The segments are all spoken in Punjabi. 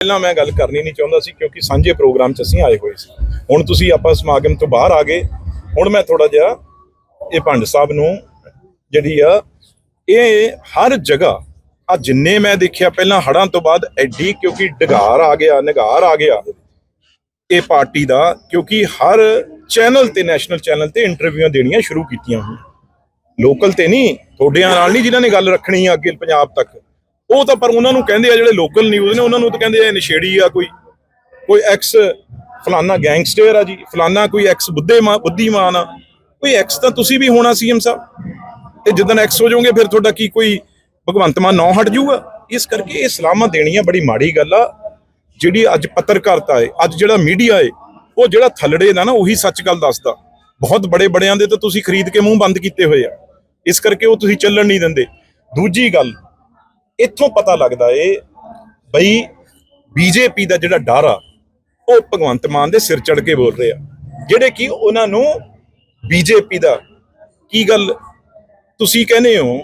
ਪਹਿਲਾਂ ਮੈਂ ਗੱਲ ਕਰਨੀ ਨਹੀਂ ਚਾਹੁੰਦਾ ਸੀ ਕਿਉਂਕਿ ਸਾਂਝੇ ਪ੍ਰੋਗਰਾਮ 'ਚ ਅਸੀਂ ਆਏ ਹੋਏ ਸੀ। ਹੁਣ ਤੁਸੀਂ ਆਪਾਂ ਸਮਾਗਮ ਤੋਂ ਬਾਹਰ ਆ ਗਏ। ਹੁਣ ਮੈਂ ਥੋੜਾ ਜਿਹਾ ਇਹ ਭੰਡ ਸਾਹਿਬ ਨੂੰ ਜਿਹੜੀ ਆ, ਇਹ ਹਰ ਜਗ੍ਹਾ, ਆ ਜਿੰਨੇ ਮੈਂ ਦੇਖਿਆ ਪਹਿਲਾਂ ਹੜਾਂ ਤੋਂ ਬਾਅਦ ਐਡੀ ਕਿਉਂਕਿ ਡਗਾਰ ਆ ਗਿਆ, ਨਿਗਾਰ ਆ ਗਿਆ ਇਹ ਪਾਰਟੀ ਦਾ ਕਿਉਂਕਿ ਹਰ ਚੈਨਲ ਤੇ, ਨੈਸ਼ਨਲ ਚੈਨਲ ਤੇ ਇੰਟਰਵਿਊਆਂ ਦੇਣੀਆਂ ਸ਼ੁਰੂ ਕੀਤੀਆਂ ਹੋਈਆਂ। ਲੋਕਲ ਤੇ ਨਹੀਂ, ਤੁਹਾਡਿਆਂ ਨਾਲ ਨਹੀਂ ਜਿਨ੍ਹਾਂ ਨੇ ਗੱਲ ਰੱਖਣੀ ਆ ਅੱਗੇ ਪੰਜਾਬ ਤੱਕ। ਉਹ ਤਾਂ ਪਰ ਉਹਨਾਂ ਨੂੰ ਕਹਿੰਦੇ ਆ ਜਿਹੜੇ ਲੋਕਲ ਨਿਊਜ਼ ਨੇ, ਉਹਨਾਂ ਨੂੰ ਤਾਂ ਕਹਿੰਦੇ ਆ ਨਸ਼ੇੜੀ ਆ ਕੋਈ। ਕੋਈ ਐਕਸ ਫਲਾਨਾ ਗੈਂਗਸਟਰ ਆ ਜੀ, ਫਲਾਨਾ ਕੋਈ ਐਕਸ ਬੁੱਧੇਮਾਨ, ਬੁੱਧੀਮਾਨ ਆ। ਕੋਈ ਐਕਸ ਤਾਂ ਤੁਸੀਂ ਵੀ ਹੋਣਾ ਸੀਐਮ ਸਾਹਿਬ। ਤੇ ਜਦੋਂ ਐਕਸ ਹੋ ਜਾਓਗੇ, ਫਿਰ ਤੁਹਾਡਾ ਕੀ ਕੋਈ ਭਗਵੰਤ ਮਾਨ ਨੌ ਹਟ ਜਾਊਗਾ? ਇਸ ਕਰਕੇ ਇਹ ਸਲਾਮਾਂ ਦੇਣੀਆਂ ਬੜੀ ਮਾੜੀ ਗੱਲ ਆ। ਜਿਹੜੀ ਅੱਜ ਪੱਤਰਕਾਰਤਾ ਹੈ ਅੱਜ ਜਿਹੜਾ ਮੀਡੀਆ ਏ, ਉਹ ਜਿਹੜਾ ਥੱਲੜੇ ਦਾ ਨਾ, ਉਹੀ ਸੱਚ ਗੱਲ ਦੱਸਦਾ। ਬਹੁਤ ਬੜੇ ਬੜਿਆਂ ਦੇ ਤਾਂ ਤੁਸੀਂ ਖਰੀਦ ਕੇ ਮੂੰਹ ਬੰਦ ਕੀਤੇ ਹੋਏ ਆ। ਇਸ ਕਰਕੇ ਉਹ ਤੁਸੀਂ ਚੱਲਣ ਨਹੀਂ ਦਿੰਦੇ। ਦੂਜੀ ਗੱਲ ਇੱਥੋਂ ਪਤਾ ਲੱਗਦਾ ਏ ਬਈ ਬੀਜੇਪੀ ਦਾ ਜਿਹੜਾ ਡਰ ਆ ਉਹ ਭਗਵੰਤ ਮਾਨ ਦੇ ਸਿਰ ਚੜ ਕੇ ਬੋਲ ਰਹੇ। ਆ ਜਿਹੜੇ ਕਿ ਉਹਨਾਂ ਨੂੰ ਬੀਜੇਪੀ ਦਾ ਕੀ ਗੱਲ ਤੁਸੀਂ ਕਹਿੰਦੇ ਹੋ?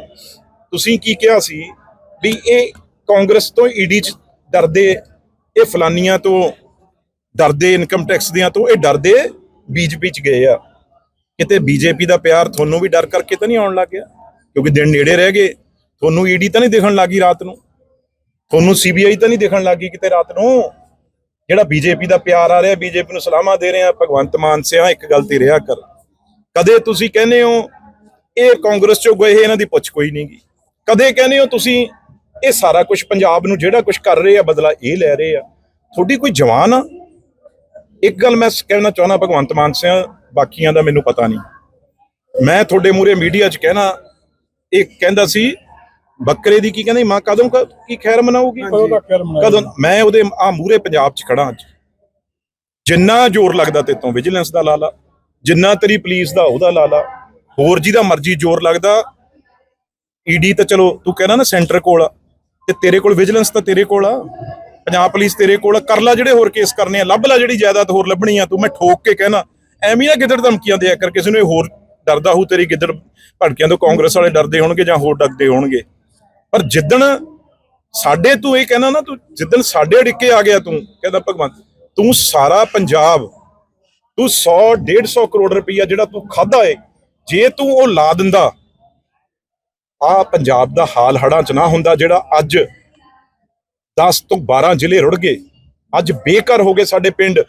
ਤੁਸੀਂ ਕੀ ਕਿਹਾ ਸੀ ਵੀ ਇਹ ਕਾਂਗਰਸ ਤੋਂ ਈਡੀ ਚ ਡਰਦੇ, ਇਹ ਫਲਾਨੀਆਂ ਤੋਂ ਡਰਦੇ ਇਨਕਮ ਟੈਕਸ ਦੀਆਂ ਤੋਂ ਇਹ ਡਰਦੇ ਬੀਜੇਪੀ ਚ ਗਏ ਆ। ਕਿਤੇ ਬੀਜੇਪੀ ਦਾ ਪਿਆਰ ਤੁਹਾਨੂੰ ਵੀ ਡਰ ਕਰਕੇ ਤਾਂ ਨਹੀਂ ਆਉਣ ਲੱਗ ਗਿਆ? ਕਿਉਂਕਿ ਦਿਨ ਨੇੜੇ ਰਹਿ ਗਏ। ਤੁਹਾਨੂੰ ਈਡੀ ਤਾਂ ਨਹੀਂ ਦਿਖਣ ਲੱਗੀ ਰਾਤ ਨੂੰ? ਤੁਹਾਨੂੰ ਸੀਬੀਆਈ ਤਾਂ ਨਹੀਂ ਦਿਖਣ ਲੱਗੀ ਕਿਤੇ ਰਾਤ ਨੂੰ? ਜਿਹੜਾ ਬੀਜੇਪੀ ਦਾ ਪਿਆਰ ਆ ਰਿਹਾ ਬੀਜੇਪੀ ਨੂੰ ਸਲਾਮਾਂ ਦੇ ਰਿਹਾ, ਭਗਵੰਤ ਮਾਨ ਸਿਆ ਇੱਕ ਗੱਲ ਤੇ ਰਿਹਾ ਕਰ। ਕਦੇ ਤੁਸੀਂ ਕਹਿੰਦੇ ਹੋ, ਇਹ ਕਾਂਗਰਸ ਚੋਂ ਗਏ ਇਹਨਾਂ ਦੀ ਪੁੱਛ ਕੋਈ ਨਹੀਂਗੀ ਕਦੇ ਕਹਿੰਦੇ ਹੋ ਤੁਸੀਂ, ਇਹ ਸਾਰਾ ਕੁਝ ਪੰਜਾਬ ਨੂੰ ਜਿਹੜਾ ਕੁਝ ਕਰ ਰਹੇ ਆ, ਬਦਲਾ ਇਹ ਲੈ ਰਹੇ ਆ। ਤੁਹਾਡੀ ਕੋਈ ਜਵਾਨ ਆ? ਇੱਕ ਗੱਲ ਮੈਂ ਕਹਿਣਾ ਚਾਹੁੰਦਾ, ਭਗਵੰਤ ਮਾਨ ਸਿਆ, ਬਾਕੀਆਂ ਦਾ ਮੈਨੂੰ ਪਤਾ ਨਹੀਂ। ਮੈਂ ਤੁਹਾਡੇ ਮੂਰੇ ਮੀਡੀਆ 'ਚ ਕਹਿਣਾ, ਇਹ ਕਹਿੰਦਾ ਸੀ ਬੱਕਰੇ ਦੀ ਕੀ ਕਹਿੰਦੇ ਮਾਂ ਕਦੋਂ ਕ- ਕੀ ਖੈਰ ਮਨਾਊਗੀ? ਕਦੋਂ ਤੱਕ ਖੈਰ ਮਨਾਊਗੀ? ਕਦੋਂ ਮੈਂ ਉਹਦੇ ਆ ਮੂਰੇ ਪੰਜਾਬ 'ਚ ਖੜਾ ਅੱਜ। ਜਿੰਨਾ ਜ਼ੋਰ ਲੱਗਦਾ ਤੇ ਤੋਂ ਵਿਜੀਲੈਂਸ ਦਾ ਲਾ ਲਾ ਜਿੰਨਾ ਤੇਰੀ ਪੁਲਿਸ ਦਾ ਉਹਦਾ ਲਾ ਲਾ ਹੋਰ ਜਿਹਦਾ ਮਰਜ਼ੀ ਜ਼ੋਰ ਲੱਗਦਾ ਈਡੀ ਤਾਂ ਚਲੋ ਤੂੰ ਕਹਿਣਾ ਨਾ ਸੈਂਟਰ ਕੋਲ ਆ। ਤੇ ਤੇਰੇ ਕੋਲ ਵਿਜੀਲੈਂਸ ਤਾਂ ਤੇਰੇ ਕੋਲ ਆ। ਪੰਜਾਬ ਪੁਲਿਸ ਤੇਰੇ ਕੋਲ ਆ। ਕਰ ਲਾ ਜਿਹੜੇ ਹੋਰ ਕੇਸ ਕਰਨੇ ਆ। ਲੱਭ ਲੈ ਜਿਹੜੀ ਜਾਇਦਾਦ ਹੋਰ ਲੱਭਣੀ ਆ। ਤੂੰ ਮੈਂ ਠੋਕ ਕੇ ਕਹਿਣਾ। ਐਵੇਂ ਨਾ ਗਿੱਦੜ ਧਮਕੀਆਂ ਦਿਆ ਕਰ। ਕਿਸੇ ਨੂੰ ਇਹ ਹੋਰ ਡਰਦਾ ਹੋਊ ਤੇਰੀ ਗਿੱਦੜ ਭੜਕਿਆਂ ਤੋਂ ਕਾਂਗਰਸ ਵਾਲੇ ਡਰਦੇ ਹੋਣਗੇ ਜਾਂ ਹੋਰ ਡਰਦੇ ਹੋਣਗੇ। ਪਰ ਜਿੱਦਣ ਸਾਡੇ ਤੂੰ ਇਹ ਕਹਿੰਦਾ ਨਾ, ਤੂੰ ਜਿੱਦਣ ਸਾਡੇ ਡਿੱਕੇ ਆ ਗਿਆ ਤੂੰ, ਕਹਿੰਦਾ ਭਗਵੰਤ, ਤੂੰ ਸਾਰਾ ਪੰਜਾਬ, ਤੂੰ 100 150 ਕਰੋੜ ਰੁਪਈਆ ਜਿਹੜਾ ਤੂੰ ਖਾਦਾ ਏ, ਜੇ ਤੂੰ ਉਹ ਲਾ ਦਿੰਦਾ, ਆ ਪੰਜਾਬ ਦਾ ਹਾਲ ਹੜਾਂ ਚ ਨਾ ਹੁੰਦਾ ਜਿਹੜਾ ਅੱਜ 10 ਤੋਂ 12 ਜ਼ਿਲ੍ਹੇ ਰੁੜ ਗਏ, ਅੱਜ ਬੇਘਰ ਹੋ ਗਏ ਸਾਡੇ ਪਿੰਡ।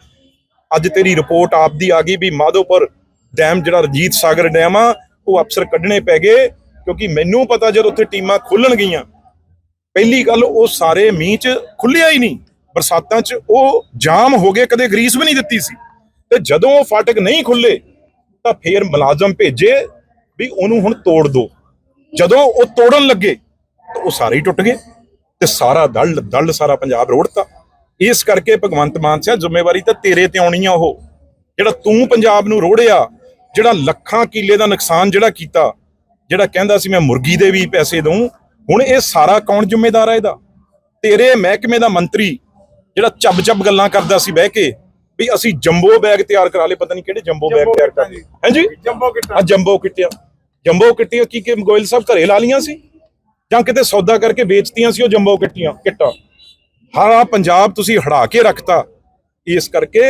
ਅੱਜ ਤੇਰੀ ਰਿਪੋਰਟ ਆਪਦੀ ਆ ਗਈ ਵੀ ਮਾਧੋਪੁਰ ਡੈਮ ਜਿਹੜਾ ਰਜੀਤ ਸਾਗਰ ਡੈਮ ਆ, ਉਹ ਅਫਸਰ ਕੱਢਣੇ ਪੈ ਗਏ ਕਿਉਂਕਿ ਮੈਨੂੰ ਪਤਾ ਜਦ ਉੱਥੇ ਟੀਮਾਂ ਖੁੱਲਣ ਗਈਆਂ ਪਹਿਲੀ ਗੱਲ ਉਹ ਸਾਰੇ ਮੀਂਹ ਚ ਖੁੱਲਿਆ ਹੀ ਨਹੀਂ। ਬਰਸਾਤਾਂ ਚ ਉਹ ਜਾਮ ਹੋ ਗਏ, ਕਦੇ ਗਰੀਸ ਵੀ ਨਹੀਂ ਦਿੱਤੀ ਸੀ। ਤੇ ਜਦੋਂ ਉਹ ਫਾਟਕ ਨਹੀਂ ਖੁੱਲੇ, ਤਾਂ ਫੇਰ ਮੁਲਾਜ਼ਮ ਭੇਜੇ ਵੀ ਉਹਨੂੰ ਹੁਣ ਤੋੜ ਦਿਓ ਜਦੋਂ ਉਹ ਤੋੜਨ ਲੱਗੇ, ਤਾਂ ਉਹ ਸਾਰੇ ਹੀ ਟੁੱਟ ਗਏ ਤੇ ਸਾਰਾ ਦਲ ਦਲ ਸਾਰਾ ਪੰਜਾਬ ਰੋੜਤਾ। ਇਸ ਕਰਕੇ ਭਗਵੰਤ ਮਾਨ ਸਿਆ ਜ਼ਿੰਮੇਵਾਰੀ ਤਾਂ ਤੇਰੇ ਤੇ ਆਉਣੀ ਆ ਉਹ। ਜਿਹੜਾ ਤੂੰ ਪੰਜਾਬ ਨੂੰ ਰੋੜਿਆ, ਜਿਹੜਾ ਲੱਖਾਂ ਕਿੱਲੇ ਦਾ ਨੁਕਸਾਨ ਜਿਹੜਾ ਕੀਤਾ ਜਿਹੜਾ ਕਹਿੰਦਾ ਸੀ ਮੈਂ ਮੁਰਗੀ ਦੇ ਵੀ ਪੈਸੇ ਦਊਂ ਹੁਣ ਇਹ ਸਾਰਾ ਕੌਣ ਜ਼ਿੰਮੇਦਾਰ ਹੈ ਇਹਦਾ? ਤੇਰੇ ਮਹਿਕਮੇ ਦਾ ਮੰਤਰੀ ਜਿਹੜਾ ਚੱਬ ਚੱਬ ਗੱਲਾਂ ਕਰਦਾ ਸੀ ਬਹਿ ਕੇ ਵੀ ਅਸੀਂ ਜੰਬੋ ਬੈਗ ਤਿਆਰ ਕਰਾ ਲਏ ਪਤਾ ਨਹੀਂ ਕਿਹੜੇ ਜੰਬੋ ਬੈਗ ਤਿਆਰ ਕਰ ਲਏ ਹਾਂਜੀ? ਜੰਬੋ ਕਿੱਟਾ। ਆ ਜੰਬੋ ਕਿੱਟਿਆ ਜੰਬੋ ਕਿੱਟੀਆਂ ਕੀ ਕਿ ਗੋਇਲ ਸਾਹਿਬ ਘਰੇ ਲਾ ਲੀਆਂ ਸੀ? ਜਾਂ ਕਿਤੇ ਸੌਦਾ ਕਰਕੇ ਵੇਚਤੀਆਂ ਸੀ ਉਹ ਜੰਬੋ ਕਿੱਟੀਆਂ ਕਿੱਟਾਂ? ਹਾਂ ਪੰਜਾਬ ਤੁਸੀਂ ਹੜਾ ਕੇ ਰੱਖਤਾ। ਇਸ ਕਰਕੇ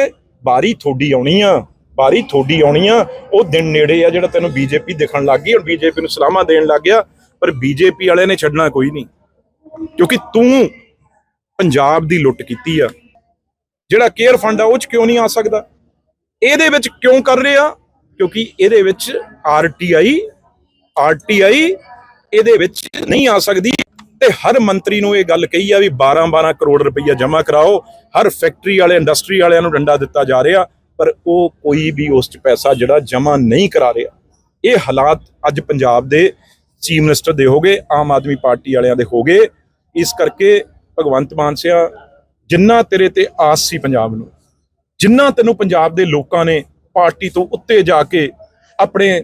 ਬਾਰੀ ਥੋੜੀ ਆਉਣੀ ਆ। ਬਾਰੀ ਥੋੜੀ ਆਉਣੀ ਆ, ਉਹ ਦਿਨ ਨੇੜੇ ਆ ਜਿਹੜਾ ਤੈਨੂੰ ਬੀਜੇਪੀ ਦਿਖਣ ਲੱਗ ਗਈ, ਹੁਣ ਬੀਜੇਪੀ ਨੂੰ ਸਲਾਮਾਂ ਦੇਣ ਲੱਗ ਗਿਆ, ਪਰ ਬੀਜੇਪੀ ਵਾਲਿਆਂ ਨੇ ਛੱਡਣਾ ਕੋਈ ਨਹੀਂ। ਕਿਉਂਕਿ ਤੂੰ ਪੰਜਾਬ ਦੀ ਲੁੱਟ ਕੀਤੀ ਆ। ਜਿਹੜਾ ਕੇਅਰ ਫੰਡ ਆ, ਉਹ ਚ ਕਿਉਂ ਨਹੀਂ ਆ ਸਕਦਾ? ਇਹਦੇ ਵਿੱਚ ਕਿਉਂ ਕਰ ਰਹੇ? ਆ ਕਿਉਂਕਿ ਇਹਦੇ ਵਿੱਚ ਆਰਟੀਆਈ ਆਰਟੀਆਈ ਇਹਦੇ ਵਿੱਚ ਨਹੀਂ ਆ ਸਕਦੀ। ਤੇ ਹਰ ਮੰਤਰੀ ਨੂੰ ਇਹ ਗੱਲ ਕਹੀ ਆ ਵੀ 12-12 ਕਰੋੜ ਰੁਪਈਆ ਜਮ੍ਹਾਂ ਕਰਾਓ। ਹਰ ਫੈਕਟਰੀ ਵਾਲੇ, ਇੰਡਸਟਰੀ ਵਾਲਿਆਂ ਨੂੰ ਡੰਡਾ ਦਿੱਤਾ ਜਾ ਰਿਹਾ। ਪਰ ਉਹ ਕੋਈ ਵੀ ਉਸ 'ਚ ਪੈਸਾ ਜਿਹੜਾ ਜਮ੍ਹਾਂ ਨਹੀਂ ਕਰਾ ਰਿਹਾ, ਇਹ ਹਾਲਾਤ ਅੱਜ ਪੰਜਾਬ ਦੇ ਚੀਫ ਮਿਨਿਸਟਰ ਦੇ ਹੋਗੇ, ਆਮ ਆਦਮੀ ਪਾਰਟੀ ਵਾਲਿਆਂ ਦੇ ਹੋਗੇ। ਇਸ ਕਰਕੇ ਭਗਵੰਤ ਮਾਨ ਸਿਆ, ਜਿੰਨਾ ਤੇਰੇ ਤੇ ਆਸ ਸੀ ਪੰਜਾਬ ਨੂੰ, ਜਿੰਨਾ ਤੈਨੂੰ ਪੰਜਾਬ ਦੇ ਲੋਕਾਂ ਨੇ ਪਾਰਟੀ ਤੋਂ ਉੱਤੇ ਜਾ ਕੇ, ਆਪਣੇ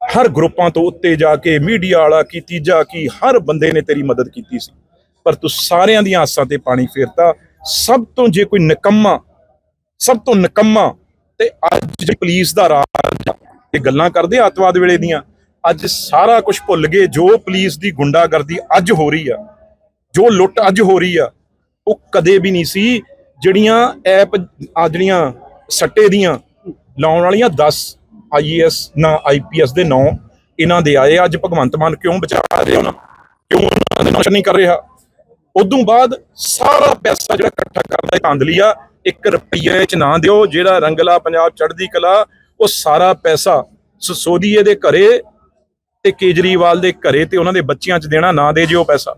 ਹਰ ਗਰੁੱਪਾਂ ਤੋਂ ਉੱਤੇ ਜਾ ਕੇ, ਮੀਡੀਆ ਵਾਲਾ ਕੀ, ਤੀਜਾ ਕੀ, ਹਰ ਬੰਦੇ ਨੇ ਤੇਰੀ ਮਦਦ ਕੀਤੀ ਸੀ। ਪਰ ਤੂੰ ਸਾਰਿਆਂ ਦੀਆਂ ਆਸਾਂ ਤੇ ਪਾਣੀ ਫੇਰਤਾ। ਸਭ ਤੋਂ ਜੇ ਕੋਈ ਨਿਕੰਮਾ ਸਭ ਤੋਂ ਨਿਕੰਮਾ ਤੇ ਅੱਜ ਜਿਹੜੀ ਪੁਲਿਸ ਦਾ ਰਾਜ ਇਹ ਗੱਲਾਂ ਕਰਦੇ ਆ ਅੱਤਵਾਦ ਵੇਲੇ ਦੀਆਂ, ਅੱਜ ਸਾਰਾ ਕੁਝ ਭੁੱਲ ਗਏ, ਜੋ ਪੁਲਿਸ ਦੀ ਗੁੰਡਾਗਰਦੀ ਅੱਜ ਹੋ ਰਹੀ ਆ, ਜੋ ਲੁੱਟ ਅੱਜ ਹੋ ਰਹੀ ਆ, ਉਹ ਕਦੇ ਵੀ ਨਹੀਂ ਸੀ ਜਿਹੜੀਆਂ ਐਪ, ਆ ਜਿਹੜੀਆਂ ਸੱਟੇ ਦੀਆਂ ਲਾਉਣ ਵਾਲੀਆਂ 10 ਆਈਏਐਸ ਨਾ ਆਈਪੀਐਸ ਦੇ ਨਾਂ, ਇਹਨਾਂ ਦੇ ਆਏ ਅੱਜ ਭਗਵੰਤ ਮਾਨ ਕਿਉਂ ਬਚਾ ਰਹੇ ਉਹਨਾਂ, ਕਿਉਂ ਉਹਨਾਂ ਦੇ ਨਸ਼ਰ ਨਹੀਂ ਕਰ ਰਿਹਾ? ਉਦੋਂ ਬਾਅਦ ਸਾਰਾ ਪੈਸਾ ਜਿਹੜਾ ਇਕੱਠਾ ਕਰਦਾ ਧਾਂਦਲੀਆ 1 ਰੁਪਈਏ ਚ ਨਾ ਦਿਓ, ਜਿਹੜਾ ਰੰਗਲਾ ਪੰਜਾਬ ਚੜ੍ਹਦੀ ਕਲਾ, ਉਹ ਸਾਰਾ ਪੈਸਾ ਸਸੋਦੀਏ ਦੇ ਘਰੇ ਤੇ ਕੇਜਰੀਵਾਲ ਦੇ ਘਰੇ ਤੇ ਉਹਨਾਂ ਦੇ ਬੱਚਿਆਂ 'ਚ ਦੇਣਾ, ਨਾ ਦੇ ਜਿਓ ਪੈਸਾ।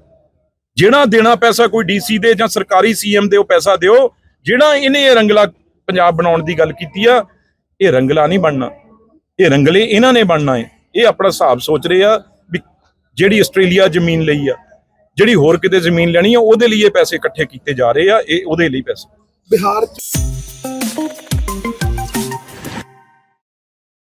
ਜਿਹੜਾ ਦੇਣਾ ਪੈਸਾ ਕੋਈ ਡੀਸੀ ਦੇ ਜਾਂ ਸਰਕਾਰੀ ਸੀਐਮ ਦੇ ਉਹ ਪੈਸਾ ਦਿਓ, ਜਿਹੜਾ ਇਹਨੇ ਇਹ ਰੰਗਲਾ ਪੰਜਾਬ ਬਣਾਉਣ ਦੀ ਗੱਲ ਕੀਤੀ ਆ, ਇਹ ਰੰਗਲਾ ਨਹੀਂ ਬਣਨਾ। ਇਹ ਰੰਗਲੇ ਇਹਨਾਂ ਨੇ ਬਣਨਾ ਹੈ ਇਹ ਆਪਣਾ ਹਿਸਾਬ ਸੋਚ ਰਹੇ ਆ ਵੀ ਜਿਹੜੀ ਆਸਟ੍ਰੇਲੀਆ ਜ਼ਮੀਨ ਲਈ ਆ, ਜਿਹੜੀ ਹੋਰ ਕਿਤੇ ਜ਼ਮੀਨ ਲੈਣੀ ਆ, ਉਹਦੇ ਲਈ ਇਹ ਪੈਸੇ ਇਕੱਠੇ ਕੀਤੇ ਜਾ ਰਹੇ ਆ, ਇਹ ਉਹਦੇ ਲਈ ਪੈਸੇ। ਬਿਹਾਰ ਚ